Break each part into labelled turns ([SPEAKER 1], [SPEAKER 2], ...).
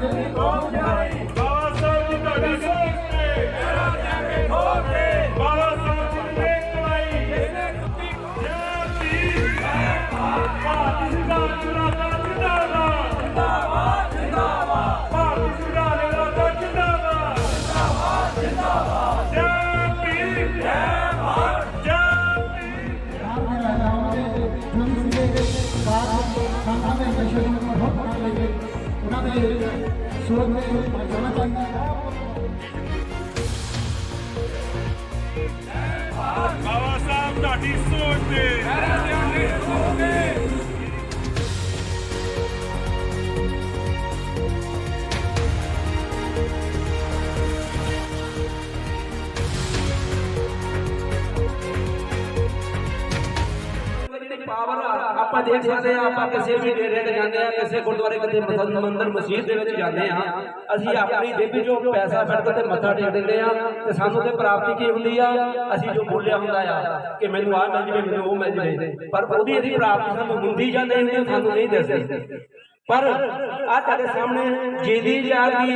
[SPEAKER 1] misericórdia. ਬਾਬਾ ਸਾਹਿਬ ਤੁਹਾਡੀ ਸੋਚ ਤੇ
[SPEAKER 2] ਪਾਵਰ ਆਪਾਂ ਦੇਖ ਸਕਦੇ ਆ ਆਪਾਂ ਕਿਸੇ ਵੀ ਡੇਰੇ ਤੇ ਜਾਂਦੇ ਆ ਕਿਸੇ ਗੁਰਦੁਆਰੇ ਕਿਤੇ ਮਸਜਿਦ ਮੰਦਰ ਮਸਜਿਦ ਦੇ ਵਿੱਚ ਜਾਂਦੇ ਆ ਅਸੀਂ ਆਪਣੀ ਦਿੱਵ ਜੋ ਪੈਸਾ ਫੜ ਕੇ ਮੱਥਾ ਟੇਕ ਦਿੰਦੇ ਆ ਤੇ ਸਾਨੂੰ ਤੇ ਪ੍ਰਾਪਤੀ ਕੀ ਹੁੰਦੀ ਆ? ਅਸੀਂ ਜੋ ਬੋਲਿਆ ਹੁੰਦਾ ਆ ਕਿ ਮੈਨੂੰ ਆ ਮਿਲ ਜਵੇ ਮੈਨੂੰ ਉਹ ਮਿਲ ਜਵੇ। ਪਰ ਉਹਦੀ ਇਹਦੀ ਪ੍ਰਾਪਤੀ ਸਾਨੂੰ ਹੁੰਦੀ ਜਾਂ ਨਹੀਂ ਹੁੰਦੀ ਸਾਨੂੰ ਨਹੀਂ ਦੱਸਦੇ। ਪਰ ਆ ਤੁਹਾਡੇ ਸਾਹਮਣੇ ਜੀਦੀ ਜਾਰ ਦੀ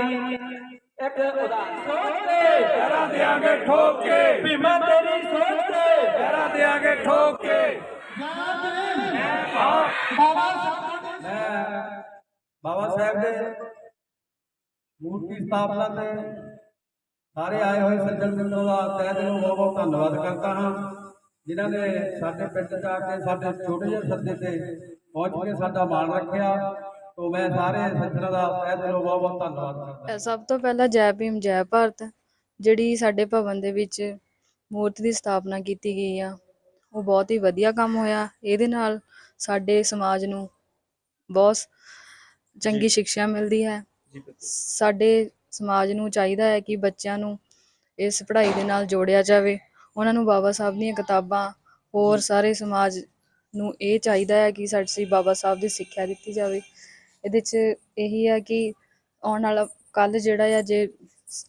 [SPEAKER 2] ਇੱਕ ਉਦਾਹਰਨ। ਸੋਚ ਤੇ
[SPEAKER 1] ਪੈਰਾਂ ਦੇਾਂਗੇ ਠੋਕ ਕੇ।
[SPEAKER 2] ਭੀਮਾ ਤੇਰੀ ਸੋਚ ਤੇ।
[SPEAKER 1] ਪੈਰਾਂ ਦੇਾਂਗੇ ਠੋਕ ਕੇ।
[SPEAKER 3] ਬਾਬਾ ਸਾਹਿਬ ਦੇ ਮੂਰਤੀ ਸਥਾਪਨਾ ਤੇ ਸਾਰੇ ਆਏ ਹੋਏ ਸੱਜਣ ਮਿੱਤਰਾਂ ਦਾ ਤਹਿ ਦਿਲੋਂ ਬਹੁਤ ਬਹੁਤ ਧੰਨਵਾਦ ਕਰਦਾ ਹਾਂ। ਜਿਨ੍ਹਾਂ ਨੇ ਸਾਡੇ ਪਿੰਡ ਚ ਆ ਕੇ ਸਾਡੇ ਛੋਟੇ ਜਿਹੇ ਸੱਦੇ ਤੇ ਪਹੁੰਚ ਕੇ ਸਾਡਾ ਮਾਣ ਰੱਖਿਆ। ਤੋਂ ਮੈਂ ਸਾਰੇ ਸੱਜਣਾਂ ਦਾ ਤਹਿ ਦਿਲੋਂ ਬਹੁਤ ਬਹੁਤ ਧੰਨਵਾਦ ਕਰਦਾ
[SPEAKER 4] ਸਭ ਤੋਂ ਪਹਿਲਾਂ ਜੈ ਭੀਮ ਜੈ ਭਾਰਤ ਜਿਹੜੀ ਸਾਡੇ ਭਵਨ ਦੇ ਵਿੱਚ ਮੂਰਤੀ ਦੀ ਸਥਾਪਨਾ ਕੀਤੀ ਗਈ ਆ ਉਹ ਬਹੁਤ ਹੀ ਵਧੀਆ ਕੰਮ ਹੋਇਆ। ਇਹਦੇ ਨਾਲ ਸਾਡੇ ਸਮਾਜ ਨੂੰ ਬਹੁਤ ਚੰਗੀ ਸਿੱਖਿਆ ਮਿਲਦੀ ਹੈ। ਸਾਡੇ ਸਮਾਜ ਨੂੰ ਚਾਹੀਦਾ ਹੈ ਕਿ ਬੱਚਿਆਂ ਨੂੰ ਇਸ ਪੜ੍ਹਾਈ ਦੇ ਨਾਲ ਜੋੜਿਆ ਜਾਵੇ। ਉਹਨਾਂ ਨੂੰ ਬਾਬਾ ਸਾਹਿਬ ਦੀਆਂ ਕਿਤਾਬਾਂ ਹੋਰ ਸਾਰੇ ਸਮਾਜ ਨੂੰ ਇਹ ਚਾਹੀਦਾ ਹੈ ਕਿ ਸਾਡੀ ਬਾਬਾ ਸਾਹਿਬ ਦੀ ਸਿੱਖਿਆ ਦਿੱਤੀ ਜਾਵੇ। ਇਹਦੇ 'ਚ ਇਹੀ ਹੈ ਕਿ ਆਉਣ ਵਾਲਾ ਕੱਲ ਜਿਹੜਾ ਆ ਜੇ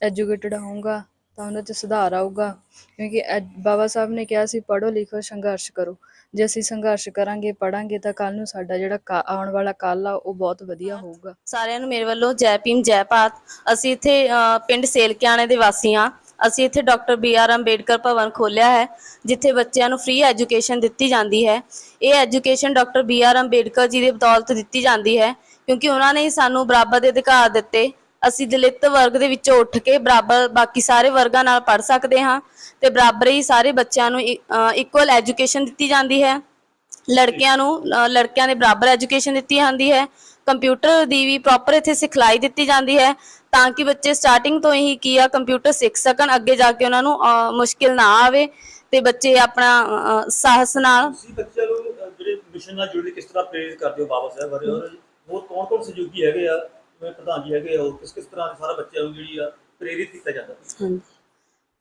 [SPEAKER 4] ਐਜੂਕੇਟਡ ਹੋਊਗਾ ਤਾਂ ਉਹਨਾਂ 'ਚ ਸੁਧਾਰ ਆਊਗਾ। ਕਿਉਂਕਿ ਐਜ- ਬਾਬਾ ਸਾਹਿਬ ਨੇ ਕਿਹਾ ਸੀ, ਪੜ੍ਹੋ ਲਿਖੋ, ਸੰਘਰਸ਼ ਕਰੋ। ਜੇ ਅਸੀਂ ਸੰਘਰਸ਼ ਕਰਾਂਗੇ ਪੜਾਂਗੇ ਤਾਂ ਕੱਲ ਨੂੰ ਸਾਡਾ ਜਿਹੜਾ ਕਾ- ਆਉਣ ਵਾਲਾ ਕੱਲ ਆ, ਉਹ ਬਹੁਤ ਵਧੀਆ ਹੋਊਗਾ।
[SPEAKER 5] ਸਾਰਿਆਂ ਨੂੰ ਮੇਰੇ ਵੱਲੋਂ ਜੈ ਭੀਮ, ਜੈ ਭਾਰਤ। ਅਸੀਂ ਇੱਥੇ ਪਿੰਡ ਸੇਲਕਿਆਣੇ ਦੇ ਵਾਸੀ ਹਾਂ। ਅਸੀਂ ਇੱਥੇ doctor B R Ambedkar Bhavan ਖੋਲ੍ਹਿਆ ਹੈ, ਜਿੱਥੇ ਬੱਚਿਆਂ ਨੂੰ ਫ੍ਰੀ ਐਜੂਕੇਸ਼ਨ ਦਿੱਤੀ ਜਾਂਦੀ ਹੈ। ਇਹ education doctor B R Ambedkar ji ਦੀ ਬਦੌਲਤ ਦਿੱਤੀ ਜਾਂਦੀ ਹੈ, ਕਿਉਂਕਿ ਉਹਨਾਂ ਨੇ ਹੀ ਸਾਨੂੰ ਬਰਾਬਰ ਦੇ ਅਧਿਕਾਰ ਦਿੱਤੇ। ਅਸੀਂ ਦਲਿਤ ਵਰਗ ਦੇ ਵਿੱਚੋਂ ਉੱਠ ਕੇ ਬਰਾਬਰ, ਬਾਕੀ ਸਾਰੇ ਵਰਗਾਂ ਨਾਲ ਪੜ੍ਹ ਸਕਦੇ ਹਾਂ ਤੇ ਬਰਾਬਰ ਹੀ ਸਾਰੇ ਬੱਚਿਆਂ ਨੂੰ ਇਕੁਅਲ ਐਜੂਕੇਸ਼ਨ ਦਿੱਤੀ ਜਾਂਦੀ ਹੈ। ਲੜਕਿਆਂ ਨੂੰ ਲੜਕਿਆਂ ਦੇ ਬਰਾਬਰ ਐਜੂਕੇਸ਼ਨ ਦਿੱਤੀ ਜਾਂਦੀ ਹੈ। ਕੰਪਿਊਟਰ ਦੀ ਵੀ ਪ੍ਰੋਪਰ ਇੱਥੇ ਸਿਖਲਾਈ ਦਿੱਤੀ ਜਾਂਦੀ ਹੈ ਤਾਂ ਕਿ ਬੱਚੇ ਸਟਾਰਟਿੰਗ ਤੋਂ ਹੀ ਕੀ ਆ ਕੰਪਿਊਟਰ ਸਿੱਖ ਸਕਣ, ਅੱਗੇ ਜਾ ਕੇ ਉਹਨਾਂ ਨੂੰ ਮੁਸ਼ਕਿਲ ਨਾ ਆਵੇ ਤੇ ਬੱਚੇ ਆਪਣਾ ਸਾਹਸ ਨਾਲ
[SPEAKER 6] ਤੁਸੀਂ ਬੱਚਿਆਂ ਨੂੰ ਜਿਹੜੇ ਮਿਸ਼ਨ ਨਾਲ ਜੁੜੇ ਕਿਸ ਤਰ੍ਹਾਂ ਪ੍ਰੇਰਿਤ ਕਰਦੇ ਹੋ ਬਾਬਾ ਸਾਹਿਬ ਬਾਰੇ? ਹੋਰ ਕੌਣ ਕੌਣ ਸਹਿਯੋਗੀ ਹੈਗੇ ਆ? ਪ੍ਰਧਾਨ ਜੀ ਹੈਗੇ ਆ ਕਿਸ ਕਿਸ ਤਰ੍ਹਾਂ ਦੇ ਸਾਰਾ ਬੱਚਿਆਂ ਨੂੰ ਜਿਹੜੀ ਆ ਪ੍ਰੇਰਿਤ ਕੀਤਾ ਜਾਂਦਾ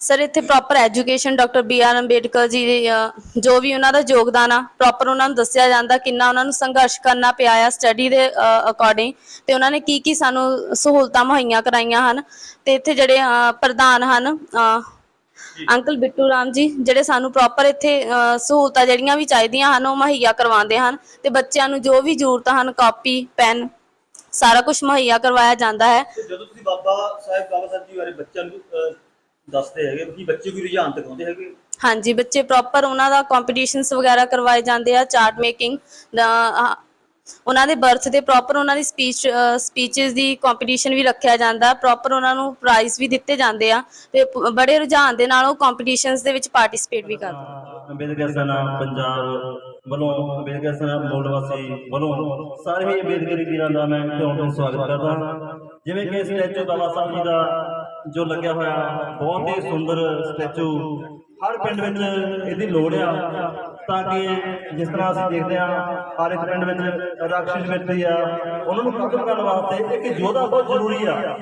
[SPEAKER 5] ਸਰ ਇੱਥੇ proper education doctor B R Ambedkar ji ਦੀ ਅ, ਜੋ ਵੀ ਉਹਨਾਂ ਦਾ ਯੋਗਦਾਨ ਆ ਪ੍ਰੋਪਰ ਉਹਨਾਂ ਨੂੰ ਦੱਸਿਆ ਜਾਂਦਾ ਕਿੰਨਾ ਉਹਨਾਂ ਨੂੰ ਸੰਘਰਸ਼ ਕਰਨਾ ਪਿਆ ਆ ਸਟੱਡੀ ਦੇ ਅਕੋਰਡਿੰਗ ਤੇ ਉਹਨਾਂ ਨੇ ਕੀ ਕੀ ਸਾਨੂੰ ਸਹੂਲਤਾਂ ਮੁਹੱਈਆ ਕਰਾਈਆਂ ਹਨ ਤੇ ਇੱਥੇ ਜਿਹੜੇ ਅ, ਪ੍ਰਧਾਨ ਹਨ ਅ, ਅੰਕਲ ਬਿੱਟੂ ਰਾਮ ਜੀ ਜਿਹੜੇ ਸਾਨੂੰ ਪ੍ਰੋਪਰ ਇੱਥੇ ਅ, ਸਹੂਲਤਾਂ ਜਿਹੜੀਆਂ ਵੀ ਚਾਹੀਦੀਆਂ ਹਨ ਉਹ ਮੁਹੱਈਆ ਕਰਵਾਉਂਦੇ ਹਨ ਤੇ ਬੱਚਿਆਂ ਨੂੰ ਜੋ ਵੀ ਜ਼ਰੂਰਤਾਂ ਹਨ ਕਾਪੀ ਪੈਨ ਸਾਰਾ ਕੁਝ ਮੁਹੱਈਆ ਕਰਵਾਇਆ ਜਾਂਦਾ ਹੈ।
[SPEAKER 6] ਤੇ ਜਦੋਂ ਤੁਸੀਂ ਬਾਬਾ ਸਾਹਿਬ ਬਾਬਾ ਸਾਹਿਬ ਜੀ ਬਾਰੇ ਬੱਚਿਆਂ ਨੂੰ ਅਹ, ਦੱਸਦੇ ਹੈਗੇ ਕੀ ਬੱਚੇ ਕੋਈ ਰੁਝਾਨ ਦਿਖਾਉਂਦੇ ਹੈਗੇ?
[SPEAKER 5] ਹਾਂਜੀ ਬੱਚੇ ਪ੍ਰੋਪਰ ਉਹਨਾਂ ਦਾ ਕੰਪੀਟੀਸ਼ਨਸ ਵਗੈਰਾ ਕਰਵਾਏ ਜਾਂਦੇ ਆ ਚਾਰਟ ਮੇਕਿੰਗ ਉਹਨਾਂ ਦੇ ਬਰਥ ਤੇ ਪ੍ਰੋਪਰ ਉਹਨਾਂ ਦੀ ਸਪੀਚ ਸਪੀਚਸ ਦੀ ਕੰਪੀਟੀਸ਼ਨ ਵੀ ਰੱਖਿਆ ਜਾਂਦਾ ਪ੍ਰੋਪਰ ਉਹਨਾਂ ਨੂੰ ਪ੍ਰਾਈਜ਼ ਵੀ ਦਿੱਤੇ ਜਾਂਦੇ ਆ ਤੇ ਬੜੇ ਰੁਝਾਨ ਦੇ ਨਾਲ ਉਹ ਕੰਪੀਟੀਸ਼ਨਸ ਦੇ ਵਿੱਚ ਪਾਰਟਿਸਿਪੇਟ ਵੀ ਕਰਦੇ
[SPEAKER 7] ਅੰਬੇਦਕਰ ਸਨਾ ਪੰਜਾਬ ਵੱਲੋਂ, ਅੰਬੇਦਕਰ ਸਨਾ ਮੂਲ ਵਾਸੀ ਵੱਲੋਂ ਸਾਰੇ ਹੀ ਅੰਬੇਦਕਰੀ ਵੀਰਾਂ ਦਾ ਮੈਂ ਧਿਆਨ ਸਵਾਗਤ ਕਰਦਾ ਜਿਵੇਂ ਕਿ ਸਟੈਚੂ ਬਾਬਾ ਸਾਹਿਬ ਜੀ ਦਾ ਜੋ ਲੱਗਿਆ ਹੋਇਆ ਬਹੁਤ ਹੀ ਸੁੰਦਰ ਸਟੈਚੂ ਹਰ ਪਿੰਡ ਵਿੱਚ ਇਹਦੀ ਲੋੜ ਆ। ਤਾਂ ਕਿ ਜਿਸ ਤਰ੍ਹਾਂ ਅਸੀਂ ਦੇਖਦੇ ਹਾਂ, ਹਰ ਇੱਕ ਪਿੰਡ ਵਿੱਚ ਰਾਖਸ਼ ਮਿਲਦੀ ਆ, ਉਹਨਾਂ ਨੂੰ ਖਤਮ ਕਰਨ ਵਾਸਤੇ ਇੱਕ ਯੋਧਾ ਬਹੁਤ ਜ਼ਰੂਰੀ ਆ।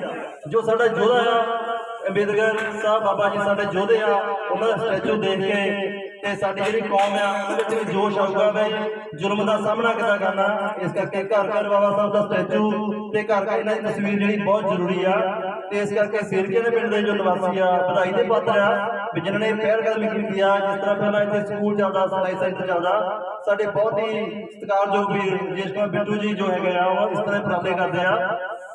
[SPEAKER 7] ਜੋ ਸਾਡਾ ਯੋਧਾ ਆ, ਅੰਬੇਦਕਰ ਸਾਹਿਬ ਬਾਬਾ ਜੀ ਸਾਡੇ ਯੋਧੇ ਆ, ਉਹਨਾਂ ਦਾ ਸਟੈਚੂ ਦੇਖ ਕੇ ਤੇ ਸਾਡੀ ਜਿਹੜੀ ਕੌਮ ਆ, ਉਹਦੇ ਵਿੱਚ ਵੀ ਜੋਸ਼ ਆਊਗਾ ਵੀ ਜ਼ੁਲਮ ਦਾ ਸਾਹਮਣਾ ਕਿੱਦਾਂ ਕਰਨਾ। ਇਸ ਕਰਕੇ ਘਰ ਘਰ ਬਾਬਾ ਸਾਹਿਬ ਦਾ ਸਟੈਚੂ ਤੇ ਘਰ ਘਰ ਇਹਨਾਂ ਦੀ ਤਸਵੀਰ ਜਿਹੜੀ ਬਹੁਤ ਜ਼ਰੂਰੀ ਆ। ਤੇ ਇਸ ਕਰਕੇ ਸਿਰਕੇ ਦੇ ਪਿੰਡ ਦੇ ਜੋ ਨਿਵਾਸੀ ਆ, ਵਧਾਈ ਦੇ ਪਾਤਰ ਆ, ਵੀ ਜਿਨ੍ਹਾਂ ਨੇ ਪਹਿਲ ਕਦਮੀ ਕੀਤੀ ਆ, ਜਿਸ ਤਰ੍ਹਾਂ ਪਹਿਲਾਂ ਇੱਥੇ ਸਕੂਲ ਚੱਲਦਾ, ਸਿਲਾਈ ਸੈਂਟਰ ਚੱਲਦਾ, ਸਾਡੇ ਬਹੁਤ ਹੀ ਸਤਿਕਾਰਯੋਗ ਵੀਰ ਜਿਸ ਤਰ੍ਹਾਂ ਬਿੱਟੂ ਜੀ ਜੋ ਹੈਗੇ ਆ, ਉਹ ਇਸ ਤਰ੍ਹਾਂ ਦੇ ਉਪਰਾਲੇ ਕਰਦੇ ਆ,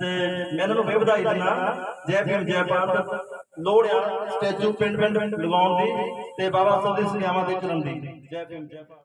[SPEAKER 7] ਤੇ ਮੈਂ ਇਹਨਾਂ ਨੂੰ ਵੀ ਵਧਾਈ ਦਿੰਦਾ, ਜੈ ਭੀਮ, ਜੈ ਭਾਰਤ, ਲੋੜ ਆ ਸਟੈਚੂ ਪਿੰਡ ਪਿੰਡ ਲਗਾਉਣ ਦੀ ਤੇ ਬਾਬਾ ਸਾਹਿਬ ਦੀ ਸਿੱਖਿਆਵਾਂ ਦੇ ਚੱਲਣ ਦੀ। ਜੈ ਭੀਮ, ਜੈ ਭਾਰਤ।